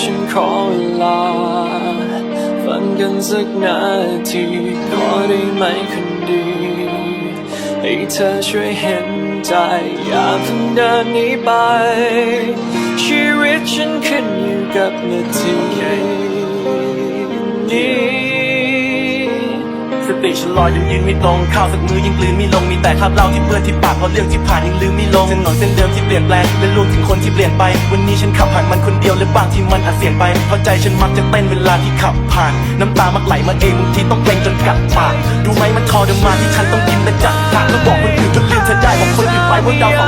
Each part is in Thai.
ฉันขอเวลาฟังกันสักนาทีขอได้ไหมคนดี ให้เธอช่วยเห็นใจ อย่าเพิ่งเดินหนีไป ชีวิตฉันขึ้นอยู่กับนาที ฉันลอยยังยืนไม่ตรงข้าวสักมือยังกลืนไม่ลงมีแต่คราบเหล้าที่เปื้อนที่ปากเพราะเรื่องที่ผ่านยังลืมไม่ลงเส้นหนอนเส้นเดิมที่เปลี่ยนแปลงและรวมถึงคนที่เปลี่ยนไป วันนี้ฉันขับผ่านมันคนเดียวและบางที่มันอาจเสียงไปเพราะใจฉันมักจะเต้นเวลาที่ขับผ่าน น้ำตามักไหลมาเองบางทีต้องเกรงจนกัดปากดูไหมมันทอดมาที่ฉันต้องกินและจัดทากแล้วบอกคนอื่นจนลืมเธอได้บอกคนอื่นไปว่าดาว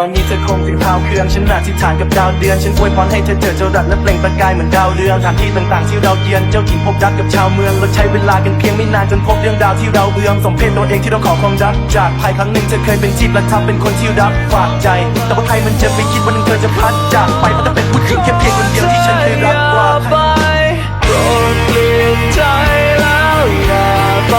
ตอนนี้เธอคงถึงเท้าเครื่องฉันอธิษฐานกับดาวเดือน ฉันอวยพรให้เธอเจอเจ้ารักและเปล่งประกายเหมือนดาวเรืองสถานที่ต่างๆที่เราเยือนเจ้าถิ่นพบรักกับชาวเมืองเราใช้เวลากันเพียงไม่นานจนพบเรื่องราวที่เราเอือมสมเพศตัวเองที่เราขอความรัก จากภัยครั้งหนึ่งเธอเคยเป็นที่ประทับเป็นคนที่รักฝากใจ แต่ว่าใครมันจะไปคิดวันหนึงเธอจะพลัดจากไปเพราะเธอเป็นผู้หญิงแค่เพียงคนเดียวที่ฉันเคยรักกว่าใครโปรดเปลี่ยนใจแล้วอย่าไป